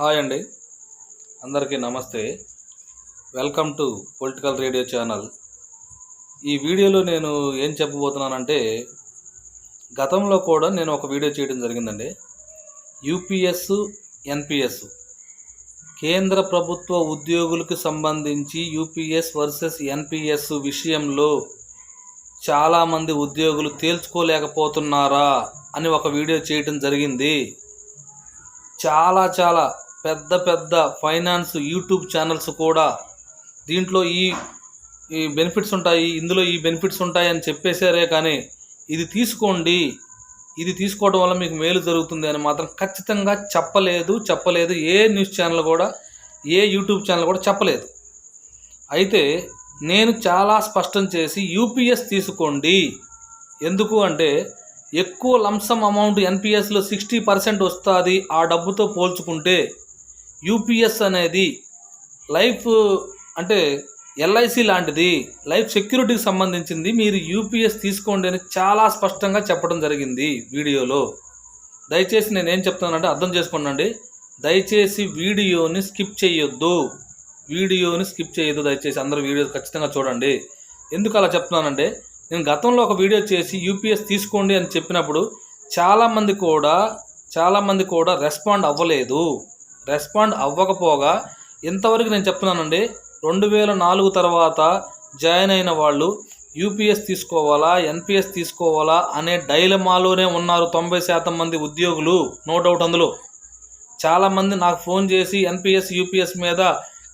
Hi అండి. అందరికీ నమస్తే. Welcome to political radio channel. ఈ వీడియోలో నేను ఏం చెప్పబోతున్నానంటే గతంలో కూడా నేను ఒక వీడియో చేయడం జరిగిందండి. UPS NPS. కేంద్ర ప్రభుత్వ ఉద్యోగులకు సంబంధించి యూపీఎస్ వర్సెస్ ఎన్పిఎస్ విషయంలో చాలామంది ఉద్యోగులు తేల్చుకోలేకపోతున్నారా అని ఒక వీడియో చేయటం జరిగింది. చాలా చాలా పెద్ద పెద్ద ఫైనాన్స్ యూట్యూబ్ ఛానల్స్ కూడా దీంట్లో ఈ ఈ బెనిఫిట్స్ ఉంటాయి ఇందులో ఈ బెనిఫిట్స్ ఉంటాయి అని చెప్పేశారే కానీ ఇది తీసుకోండి. ఇది తీసుకోవడం వల్ల మీకు మేలు జరుగుతుంది అని మాత్రం ఖచ్చితంగా చెప్పలేదు చెప్పలేదు. ఏ న్యూస్ ఛానల్ కూడా ఏ యూట్యూబ్ ఛానల్ కూడా చెప్పలేదు. అయితే నేను చాలా స్పష్టం చేసి యూపీఎస్ తీసుకోండి. ఎందుకు అంటే ఎక్కువ లంసం అమౌంట్ ఎన్పిఎస్లో సిక్స్టీ పర్సెంట్ వస్తుంది ఆ డబ్బుతో పోల్చుకుంటే యూపీఎస్ అనేది లైఫ్ అంటే ఎల్ఐసి లాంటిది లైఫ్ సెక్యూరిటీకి సంబంధించింది మీరు యూపీఎస్ తీసుకోండి అని చాలా స్పష్టంగా చెప్పడం జరిగింది వీడియోలో. దయచేసి నేను ఏం చెప్తున్నానంటే అర్థం చేసుకోండి దయచేసి వీడియోని స్కిప్ చేయొద్దు. వీడియోని స్కిప్ చేయొద్దు దయచేసి అందరూ వీడియో ఖచ్చితంగా చూడండి. ఎందుకు అలా చెప్తున్నానంటే నేను గతంలో ఒక వీడియో చేసి యూపీఎస్ తీసుకోండి అని చెప్పినప్పుడు చాలామంది కూడా చాలామంది కూడా రెస్పాండ్ అవ్వలేదు. రెస్పాండ్ అవ్వకపోగా ఇంతవరకు నేను చెప్తున్నానండి రెండు వేల నాలుగు తర్వాత జాయిన్ అయిన వాళ్ళు యూపీఎస్ తీసుకోవాలా ఎన్పిఎస్ తీసుకోవాలా అనే డైలమాలోనే ఉన్నారు తొంభై శాతం మంది ఉద్యోగులు. నో డౌట్ అందులో. చాలామంది నాకు ఫోన్ చేసి ఎన్పిఎస్ యూపీఎస్ మీద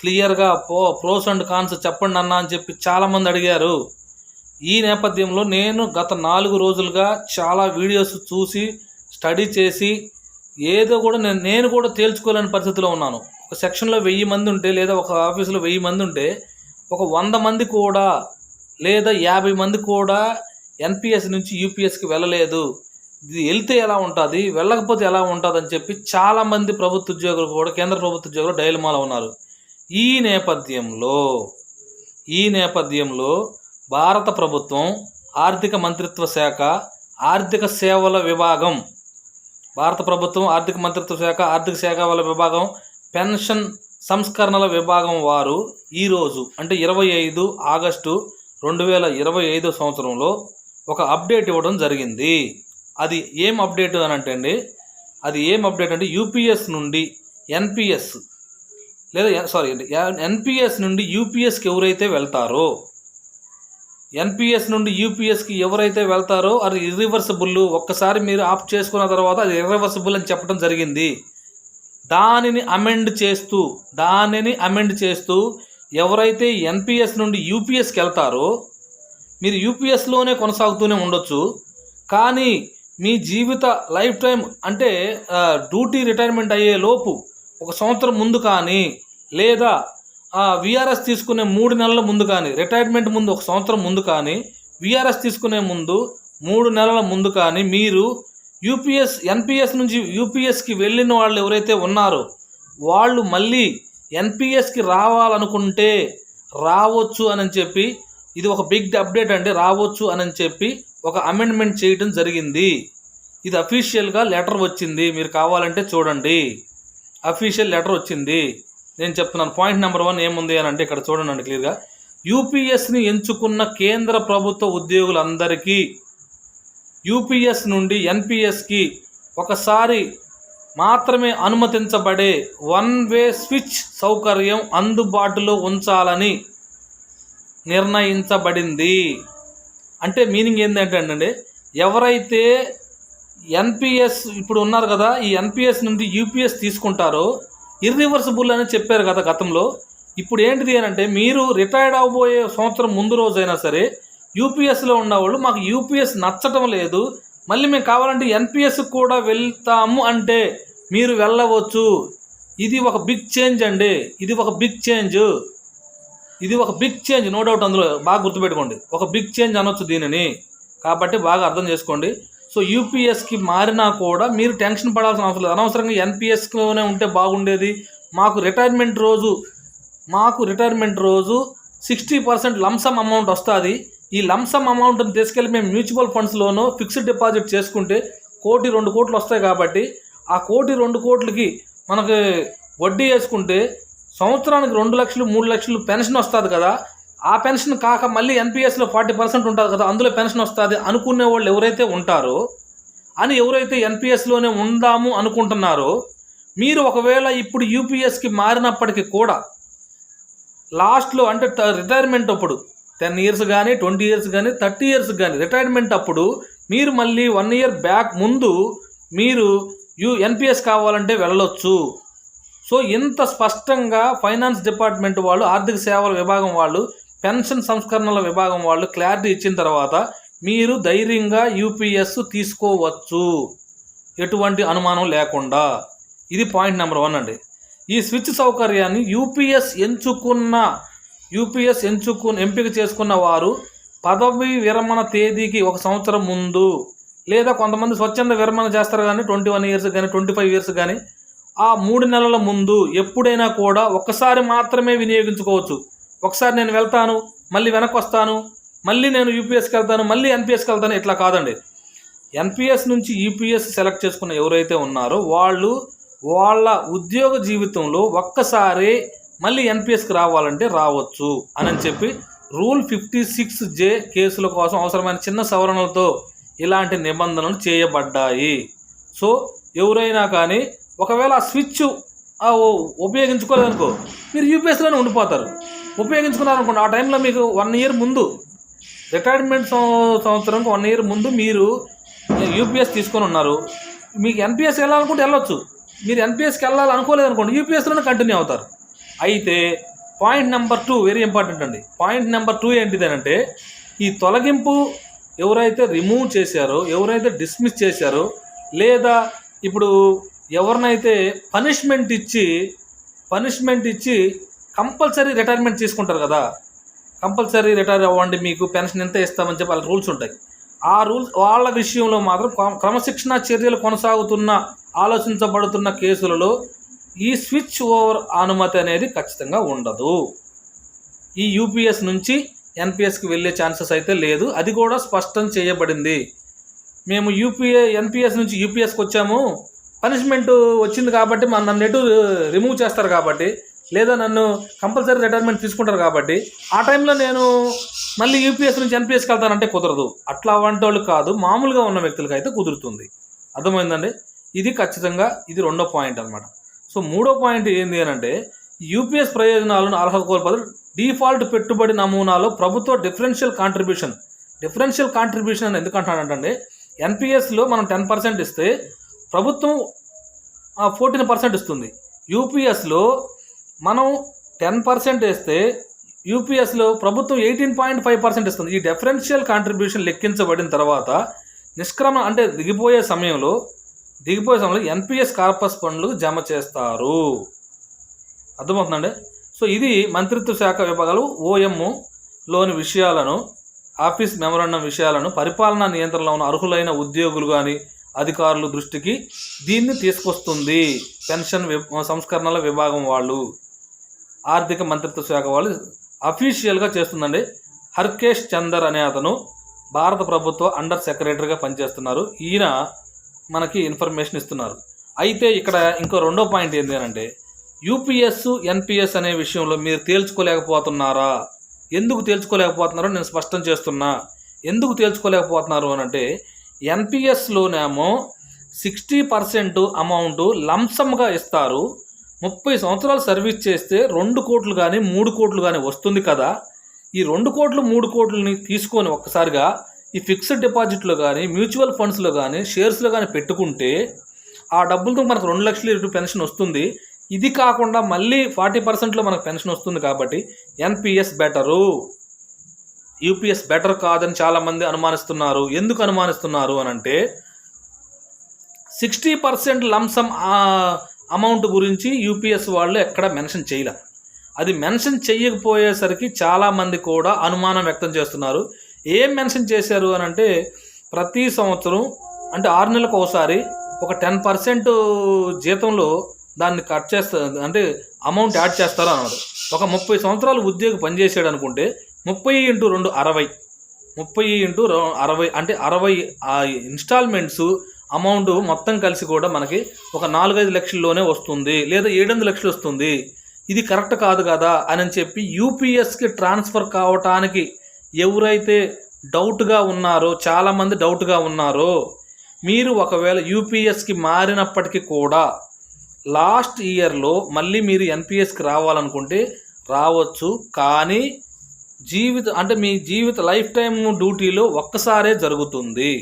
క్లియర్గా పో ప్రోస్ అండ్ కాన్స్ చెప్పండి అన్న అని చెప్పి చాలామంది అడిగారు. ఈ నేపథ్యంలో నేను గత నాలుగు రోజులుగా చాలా వీడియోస్ చూసి స్టడీ చేసి ఏదో కూడా నేను నేను కూడా తేల్చుకోలేని పరిస్థితిలో ఉన్నాను. ఒక సెక్షన్లో వెయ్యి మంది ఉంటే లేదా ఒక ఆఫీసులో వెయ్యి మంది ఉంటే ఒక వంద మంది కూడా లేదా యాభై మంది కూడా ఎన్పిఎస్ నుంచి యూపీఎస్కి వెళ్ళలేదు. ఇది వెళ్తే ఎలా ఉంటుంది వెళ్ళకపోతే ఎలా ఉంటుంది అని చెప్పి చాలామంది ప్రభుత్వ ఉద్యోగులు కూడా కేంద్ర ప్రభుత్వ ఉద్యోగులు డైలమాలో ఉన్నారు. ఈ నేపథ్యంలో ఈ నేపథ్యంలో భారత ప్రభుత్వం ఆర్థిక మంత్రిత్వ శాఖ ఆర్థిక సేవల విభాగం భారత ప్రభుత్వం ఆర్థిక మంత్రిత్వ శాఖ ఆర్థిక సేవల విభాగం పెన్షన్ సంస్కరణల విభాగం వారు ఈరోజు అంటే ఇరవై ఐదు ఆగస్టు రెండు వేల ఇరవై ఐదు సంవత్సరంలో ఒక అప్డేట్ ఇవ్వడం జరిగింది. అది ఏం అప్డేట్ అని అంటే అండి అది ఏం అప్డేట్ అంటే యూపీఎస్ నుండి ఎన్పిఎస్ లేదా సారీ అండి ఎన్పిఎస్ నుండి యూపీఎస్కి ఎవరైతే వెళ్తారో ఎన్పిఎస్ నుండి యూపీఎస్కి ఎవరైతే వెళ్తారో అది ఇర్రివర్సిబుల్ ఒక్కసారి మీరు ఆఫ్ చేసుకున్న తర్వాత అది ఇర్రివర్సిబుల్ అని చెప్పడం జరిగింది. దానిని అమెండ్ చేస్తూ దానిని అమెండ్ చేస్తూ ఎవరైతే ఎన్పిఎస్ నుండి యూపీఎస్కి వెళ్తారో మీరు యూపీఎస్లోనే కొనసాగుతూనే ఉండొచ్చు. కానీ మీ జీవిత లైఫ్ టైం అంటే డ్యూటీ రిటైర్మెంట్ అయ్యే లోపు ఒక సంవత్సరం ముందు కానీ లేదా విఆర్ఎస్ తీసుకునే మూడు నెలల ముందు కానీ రిటైర్మెంట్ ముందు ఒక సంవత్సరం ముందు కానీ విఆర్ఎస్ తీసుకునే ముందు మూడు నెలల ముందు కానీ మీరు యూపీఎస్ ఎన్పిఎస్ నుంచి యూపీఎస్కి వెళ్ళిన వాళ్ళు ఎవరైతే ఉన్నారో వాళ్ళు మళ్ళీ ఎన్పిఎస్కి రావాలనుకుంటే రావచ్చు అని చెప్పి ఇది ఒక బిగ్ అప్డేట్ అంటే రావచ్చు అని చెప్పి ఒక అమెండ్మెంట్ చేయడం జరిగింది. ఇది అఫీషియల్గా లెటర్ వచ్చింది. మీరు కావాలంటే చూడండి. అఫీషియల్ లెటర్ వచ్చింది. నేను చెప్తున్నాను పాయింట్ నెంబర్ వన్ ఏముంది అని అంటే ఇక్కడ చూడండి క్లియర్గా యూపీఎస్ని ఎంచుకున్న కేంద్ర ప్రభుత్వ ఉద్యోగులందరికీ యూపీఎస్ నుండి ఎన్పిఎస్కి ఒకసారి మాత్రమే అనుమతించబడే వన్ వే స్విచ్ సౌకర్యం అందుబాటులో ఉంచాలని నిర్ణయించబడింది. అంటే మీనింగ్ ఏంటంటే ఎవరైతే ఎన్పిఎస్ ఇప్పుడు ఉన్నారు కదా ఈ ఎన్పిఎస్ నుండి యూపీఎస్ తీసుకుంటారో ఇర్రివర్సిబుల్ అని చెప్పారు కదా గతంలో. ఇప్పుడు ఏంటిది అని అంటే మీరు రిటైర్డ్ అవబోయే సంవత్సరం ముందు రోజైనా సరే యూపీఎస్లో ఉన్నవాళ్ళు మాకు యూపీఎస్ నచ్చటం లేదు. మళ్ళీ మేము కావాలంటే ఎన్పిఎస్ కూడా వెళ్తాము అంటే మీరు వెళ్ళవచ్చు. ఇది ఒక బిగ్ చేంజ్ అండి. ఇది ఒక బిగ్ చేంజ్ ఇది ఒక బిగ్ చేంజ్ నో డౌట్ అందులో బాగా గుర్తుపెట్టుకోండి. ఒక బిగ్ చేంజ్ అనొచ్చు దీనిని. కాబట్టి బాగా అర్థం చేసుకోండి. సో యూపీఎస్కి మారినా కూడా మీరు టెన్షన్ పడాల్సిన అవసరం లేదు. అనవసరంగా ఎన్పిఎస్లోనే ఉంటే బాగుండేది. మాకు రిటైర్మెంట్ రోజు మాకు రిటైర్మెంట్ రోజు సిక్స్టీ పర్సెంట్ లంసమ్ అమౌంట్ వస్తుంది. ఈ లంసమ్ అమౌంట్ని తీసుకెళ్ళి మేము మ్యూచువల్ ఫండ్స్లోనూ ఫిక్స్డ్ డిపాజిట్ చేసుకుంటే కోటి రెండు కోట్లు వస్తాయి కాబట్టి ఆ కోటి రెండు కోట్లకి మనకి వడ్డీ వేసుకుంటే సంవత్సరానికి రెండు లక్షలు మూడు లక్షలు పెన్షన్ వస్తుంది కదా. ఆ పెన్షన్ కాక మళ్ళీ ఎన్పిఎస్లో ఫార్టీ పర్సెంట్ ఉంటుంది కదా అందులో పెన్షన్ వస్తుంది అనుకునే వాళ్ళు ఎవరైతే ఉంటారో అని ఎవరైతే ఎన్పిఎస్లోనే ఉందాము అనుకుంటున్నారో మీరు ఒకవేళ ఇప్పుడు యూపీఎస్కి మారినప్పటికీ కూడా లాస్ట్లో అంటే రిటైర్మెంట్ అప్పుడు టెన్ ఇయర్స్ కానీ ట్వంటీ ఇయర్స్ కానీ థర్టీ ఇయర్స్ కానీ రిటైర్మెంట్ అప్పుడు మీరు మళ్ళీ వన్ ఇయర్ బ్యాక్ ముందు మీరు యూ ఎన్పిఎస్ కావాలంటే వెళ్ళొచ్చు. సో ఇంత స్పష్టంగా ఫైనాన్స్ డిపార్ట్మెంట్ వాళ్ళు ఆర్థిక సేవల విభాగం వాళ్ళు పెన్షన్ సంస్కరణల విభాగం వాళ్ళు క్లారిటీ ఇచ్చిన తర్వాత మీరు ధైర్యంగా యూపీఎస్ తీసుకోవచ్చు. ఎటువంటి అనుమానం లేకుండా. ఇది పాయింట్ నెంబర్ వన్ అండి. ఈ స్విచ్ సౌకర్యాన్ని యూపీఎస్ ఎంచుకున్న యూపీఎస్ ఎంచుకు ఎంపిక చేసుకున్న వారు పదవి విరమణ తేదీకి ఒక సంవత్సరం ముందు లేదా కొంతమంది స్వచ్ఛంద విరమణ చేస్తారు కానీ ట్వంటీ వన్ ఇయర్స్ కానీ ట్వంటీ ఫైవ్ ఇయర్స్ కానీ ఆ మూడు నెలల ముందు ఎప్పుడైనా కూడా ఒక్కసారి మాత్రమే వినియోగించుకోవచ్చు. ఒకసారి నేను వెళ్తాను మళ్ళీ వెనక్కి వస్తాను మళ్ళీ నేను యూపీఎస్కి వెళ్తాను మళ్ళీ ఎన్పిఎస్కి వెళ్తాను ఇట్లా కాదండి. ఎన్పిఎస్ నుంచి యూపీఎస్ సెలెక్ట్ చేసుకున్న ఎవరైతే ఉన్నారో వాళ్ళు వాళ్ళ ఉద్యోగ జీవితంలో ఒక్కసారి మళ్ళీ ఎన్పిఎస్కి రావాలంటే రావచ్చు అని చెప్పి రూల్ ఫిఫ్టీ సిక్స్ జే కేసుల కోసం అవసరమైన చిన్న సవరణలతో ఇలాంటి నిబంధనలు చేయబడ్డాయి. సో ఎవరైనా కానీ ఒకవేళ ఆ స్విచ్ ఉపయోగించుకోలేదనుకో మీరు యూపీఎస్లోనే ఉండిపోతారు. ఉపయోగించుకున్నారనుకోండి. ఆ టైంలో మీకు వన్ ఇయర్ ముందు రిటైర్మెంట్ సం- సంవత్సరంకి వన్ ఇయర్ ముందు మీరు యూపీఎస్ తీసుకొని ఉన్నారు. మీకు ఎన్పిఎస్ వెళ్ళాలనుకుంటే వెళ్ళొచ్చు. మీరు ఎన్పిఎస్కి వెళ్ళాలి అనుకోలేదు అనుకోండి యూపీఎస్లోనే కంటిన్యూ అవుతారు. అయితే point number two very important అండి. పాయింట్ నెంబర్ టూ ఏంటిదనంటే ఈ తొలగింపు ఎవరైతే రిమూవ్ చేశారో ఎవరైతే డిస్మిస్ చేశారో లేదా ఇప్పుడు ఎవరినైతే పనిష్మెంట్ ఇచ్చి పనిష్మెంట్ ఇచ్చి కంపల్సరీ రిటైర్మెంట్ తీసుకుంటారు కదా. కంపల్సరీ రిటైర్ అవ్వండి మీకు పెన్షన్ ఎంత ఇస్తామని చెప్పి వాళ్ళ రూల్స్ ఉంటాయి. ఆ రూల్స్ వాళ్ళ విషయంలో మాత్రం క్రమశిక్షణ చర్యలు కొనసాగుతున్న ఆలోచించబడుతున్న కేసులలో ఈ స్విచ్ ఓవర్ అనుమతి అనేది ఖచ్చితంగా ఉండదు. ఈ యూపీఎస్ నుంచి ఎన్పిఎస్కి వెళ్ళే ఛాన్సెస్ అయితే లేదు. అది కూడా స్పష్టం చేయబడింది. మేము యూపీఏ ఎన్పిఎస్ నుంచి యూపీఎస్కి వచ్చాము. పనిష్మెంట్ వచ్చింది కాబట్టి మన నన్ను ఎటు రిమూవ్ చేస్తారు కాబట్టి లేదా నన్ను కంపల్సరీ రిటైర్మెంట్ తీసుకుంటారు కాబట్టి ఆ టైంలో నేను మళ్ళీ యూపీఎస్ నుంచి ఎన్పిఎస్కి వెళ్తానంటే కుదరదు. అట్లా వంటి వాళ్ళు కాదు మామూలుగా ఉన్న వ్యక్తులకి అయితే కుదురుతుంది. అర్థమైందండి? ఇది ఖచ్చితంగా ఇది రెండో పాయింట్ అనమాట సో మూడో పాయింట్ ఏంటి అని అంటే యూపీఎస్ ప్రయోజనాలను అర్హత కోల్పోతారు. డిఫాల్ట్ పెట్టుబడి నమూనాలో ప్రభుత్వ డిఫరెన్షియల్ కాంట్రిబ్యూషన్ డిఫరెన్షియల్ కాంట్రిబ్యూషన్ అని ఎందుకంటానంటే ఎన్పిఎస్లో మనం టెన్ పర్సెంట్ ఇస్తే ప్రభుత్వం ఫోర్టీన్ పర్సెంట్ ఇస్తుంది. యూపీఎస్లో మనం టెన్ పర్సెంట్ వేస్తే యూపీఎస్లో ప్రభుత్వం ఎయిటీన్ పాయింట్ ఫైవ్ పర్సెంట్ ఇస్తుంది. ఈ డిఫరెన్షియల్ కాంట్రిబ్యూషన్ లెక్కించబడిన తర్వాత నిష్క్రమణ అంటే దిగిపోయే సమయంలో దిగిపోయే సమయంలో ఎన్పిఎస్ కార్పస్ ఫండ్లు జమ చేస్తారు. అర్థమవుతుందండి? సో ఇది మంత్రిత్వ శాఖ విభాగాలు ఓఎం లోని విషయాలను ఆఫీస్ మెమరాండం విషయాలను పరిపాలనా నియంత్రణలో ఉన్న అర్హులైన ఉద్యోగులు కానీ అధికారుల దృష్టికి దీన్ని తీసుకొస్తుంది పెన్షన్ వి- సంస్కరణల విభాగం వాళ్ళు. ఆర్థిక మంత్రిత్వ శాఖ వాళ్ళు అఫీషియల్గా చేస్తుందండి. హర్కేష్ చందర్ అనే అతను భారత ప్రభుత్వ అండర్ సెక్రటరీగా పనిచేస్తున్నారు. ఈయన మనకి ఇన్ఫర్మేషన్ ఇస్తున్నారు. అయితే ఇక్కడ ఇంకో రెండో పాయింట్ ఏంటి అని అంటే యూపీఎస్ ఎన్పిఎస్ అనే విషయంలో మీరు తేల్చుకోలేకపోతున్నారా? ఎందుకు తేల్చుకోలేకపోతున్నారో? నేను స్పష్టం చేస్తున్నా. ఎందుకు తేల్చుకోలేకపోతున్నారు అని అంటే ఎన్పిఎస్లోనేమో సిక్స్టీ పర్సెంట్ అమౌంట్ లంసమ్గా ఇస్తారు. ముప్పై సంవత్సరాలు సర్వీస్ చేస్తే రెండు కోట్లు కానీ మూడు కోట్లు కానీ వస్తుంది కదా. ఈ రెండు కోట్లు మూడు కోట్లని తీసుకొని ఒక్కసారిగా ఈ ఫిక్స్డ్ డిపాజిట్లో కానీ మ్యూచువల్ ఫండ్స్లో కానీ షేర్స్లో కానీ పెట్టుకుంటే ఆ డబ్బులతో మనకు రెండు లక్షల ఇటు పెన్షన్ వస్తుంది. ఇది కాకుండా మళ్ళీ ఫార్టీ పర్సెంట్లో మనకు పెన్షన్ వస్తుంది కాబట్టి ఎన్పిఎస్ బెటరు. యూపీఎస్ బెటర్ కాదని చాలామంది అనుమానిస్తున్నారు. ఎందుకు అనుమానిస్తున్నారు అని అంటే sixty percent lump sum amount గురించి యూపీఎస్ వాళ్ళు ఎక్కడ మెన్షన్ చేయలే. అది మెన్షన్ చేయకపోయేసరికి చాలామంది కూడా అనుమానం వ్యక్తం చేస్తున్నారు. ఏం మెన్షన్ చేశారు అని అంటే ప్రతి సంవత్సరం అంటే ఆరు నెలలకు ఒకసారి ఒక టెన్ పర్సెంట్ జీతంలో దాన్ని కట్ చేస్తారు అంటే అమౌంట్ యాడ్ చేస్తారు అన్నారు. ఒక ముప్పై సంవత్సరాలు ఉద్యోగి పనిచేసాడు అనుకుంటే ముప్పై ఇంటూ రెండు అరవై ముప్పై ఇంటూ అరవై అంటే అరవై ఇన్స్టాల్మెంట్స్ అమౌంట్ మొత్తం కలిసి కూడా మనకి ఒక నాలుగైదు లక్షల్లోనే వస్తుంది లేదా ఏడెనిమిది లక్షలు వస్తుంది. ఇది కరెక్ట్ కాదు కదా అని చెప్పి యూపీఎస్కి ట్రాన్స్ఫర్ కావటానికి ఎవరైతే డౌట్గా ఉన్నారో చాలామంది డౌట్గా ఉన్నారో మీరు ఒకవేళ యూపీఎస్కి మారినప్పటికీ కూడా లాస్ట్ ఇయర్లో మళ్ళీ మీరు ఎన్పిఎస్కి రావాలనుకుంటే రావచ్చు. కానీ జీవిత అంటే మీ జీవిత లైఫ్ టైం డ్యూటీలో ఒక్కసారే జరుగుతుంది.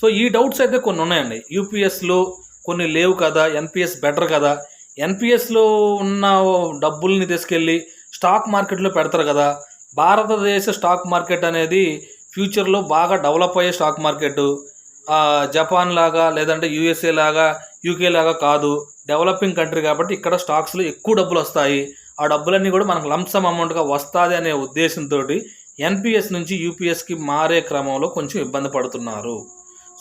సో ఈ డౌట్స్ అయితే కొన్ని ఉన్నాయండి. యూపీఎస్లో కొన్ని లేవు కదా ఎన్పిఎస్ బెటర్ కదా. ఎన్పిఎస్లో ఉన్న డబ్బుల్ని తీసుకెళ్ళి స్టాక్ మార్కెట్లో పెడతారు కదా. భారతదేశ స్టాక్ మార్కెట్ అనేది ఫ్యూచర్లో బాగా డెవలప్ అయ్యే స్టాక్ మార్కెట్ జపాన్ లాగా లేదంటే యూఎస్ఏ లాగా యూకే లాగా కాదు. డెవలపింగ్ కంట్రీ కాబట్టి ఇక్కడ స్టాక్స్లో ఎక్కువ డబ్బులు వస్తాయి. ఆ డబ్బులన్నీ కూడా మనకు లంసమ్ అమౌంట్గా వస్తుంది అనే ఉద్దేశంతో ఎన్పిఎస్ నుంచి యూపీఎస్కి మారే క్రమంలో కొంచెం ఇబ్బంది పడుతున్నారు.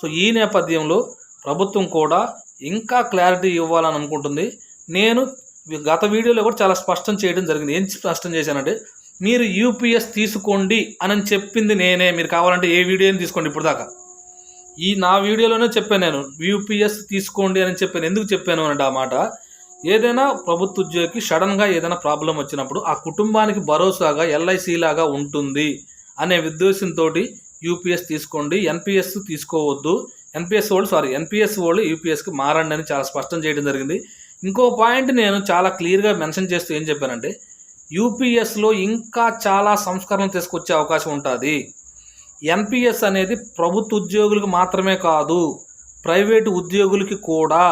సో ఈ నేపథ్యంలో ప్రభుత్వం కూడా ఇంకా క్లారిటీ ఇవ్వాలని అనుకుంటుంది. నేను గత వీడియోలో కూడా చాలా స్పష్టం చేయడం జరిగింది. ఏం స్పష్టం చేశానంటే మీరు యూపీఎస్ తీసుకోండి అని చెప్పింది నేనే. మీరు కావాలంటే ఏ వీడియోని తీసుకోండి ఇప్పుడు దాకా. ఈ నా వీడియోలోనే చెప్పాను నేను. యూపీఎస్ తీసుకోండి అని చెప్పాను. ఎందుకు చెప్పాను అంటే ఆ మాట? ఏదైనా ప్రభుత్వ ఉద్యోగికి సడన్గా ఏదైనా ప్రాబ్లం వచ్చినప్పుడు ఆ కుటుంబానికి భరోసాగా ఎల్ఐసి లాగా ఉంటుంది అనే ఉద్దేశంతో యూపీఎస్ తీసుకోండి. ఎన్పిఎస్ తీసుకోవద్దు. ఎన్పిఎస్ వాళ్ళు సారీ ఎన్పిఎస్ వాళ్ళు యూపీఎస్కి మారండి అని చాలా స్పష్టం చేయడం జరిగింది. ఇంకో పాయింట్ నేను చాలా క్లియర్గా మెన్షన్ చేస్తూ ఏం చెప్పానంటే యూపీఎస్లో ఇంకా చాలా సంస్కరణలు తీసుకొచ్చే అవకాశం ఉంటుంది. ఎన్పిఎస్ అనేది ప్రభుత్వ ఉద్యోగులకు మాత్రమే కాదు ప్రైవేటు ఉద్యోగులకి కూడా.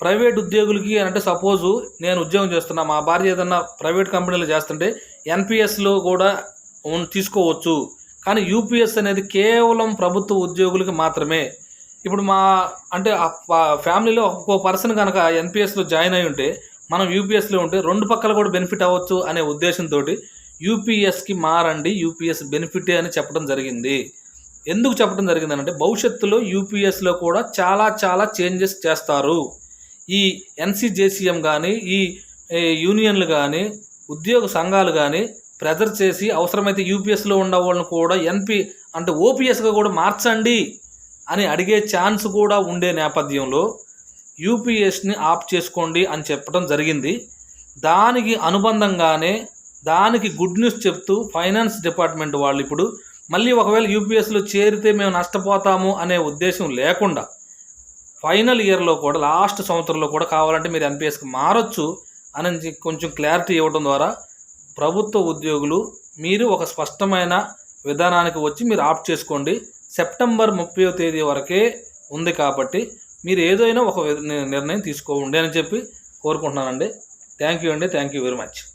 ప్రైవేట్ ఉద్యోగులకి అంటే సపోజు నేను ఉద్యోగం చేస్తున్నా మా భార్య ఏదన్నా ప్రైవేట్ కంపెనీలో చేస్తుంటే ఎన్పిఎస్లో కూడా తీసుకోవచ్చు. కానీ యూపీఎస్ అనేది కేవలం ప్రభుత్వ ఉద్యోగులకి మాత్రమే. ఇప్పుడు మా అంటే ఫ్యామిలీలో ఒక్కో పర్సన్ కనుక ఎన్పిఎస్లో జాయిన్ అయి ఉంటే మనం యూపీఎస్లో ఉంటే రెండు పక్కల కూడా బెనిఫిట్ అవ్వచ్చు అనే ఉద్దేశంతో యూపీఎస్కి మారండి యూపీఎస్ బెనిఫిటే అని చెప్పడం జరిగింది. ఎందుకు చెప్పడం జరిగిందంటే భవిష్యత్తులో యూపీఎస్లో కూడా చాలా చాలా చేంజెస్ చేస్తారు. ఈ ఎన్సీజేసీఎం కానీ ఈ యూనియన్లు కానీ ఉద్యోగ సంఘాలు కానీ ప్రెజర్ చేసి అవసరమైతే యూపీఎస్లో ఉన్న వాళ్ళని కూడా ఎన్పి అంటే ఓపీఎస్గా కూడా మార్చండి అని అడిగే ఛాన్స్ కూడా ఉండే నేపథ్యంలో యూపీఎస్ని ఆఫ్ చేసుకోండి అని చెప్పడం జరిగింది. దానికి అనుబంధంగానే దానికి గుడ్ న్యూస్ చెప్తూ ఫైనాన్స్ డిపార్ట్మెంట్ వాళ్ళు ఇప్పుడు మళ్ళీ ఒకవేళ యూపీఎస్లో చేరితే మేము నష్టపోతాము అనే ఉద్దేశం లేకుండా ఫైనల్ ఇయర్లో కూడా లాస్ట్ సంవత్సరంలో కూడా కావాలంటే మీరు ఎన్పిఎస్కి మారొచ్చు అని కొంచెం క్లారిటీ ఇవ్వడం ద్వారా ప్రభుత్వ ఉద్యోగులు మీరు ఒక స్పష్టమైన విధానానికి వచ్చి మీరు ఆప్ట్ చేసుకోండి. సెప్టెంబర్ ముప్పై తేదీ వరకే ఉంది కాబట్టి మీరు ఏదైనా ఒక వి- నిర్ణయం తీసుకోండి అని చెప్పి కోరుకుంటున్నానండి. థ్యాంక్ యూ అండి. Thank you very much.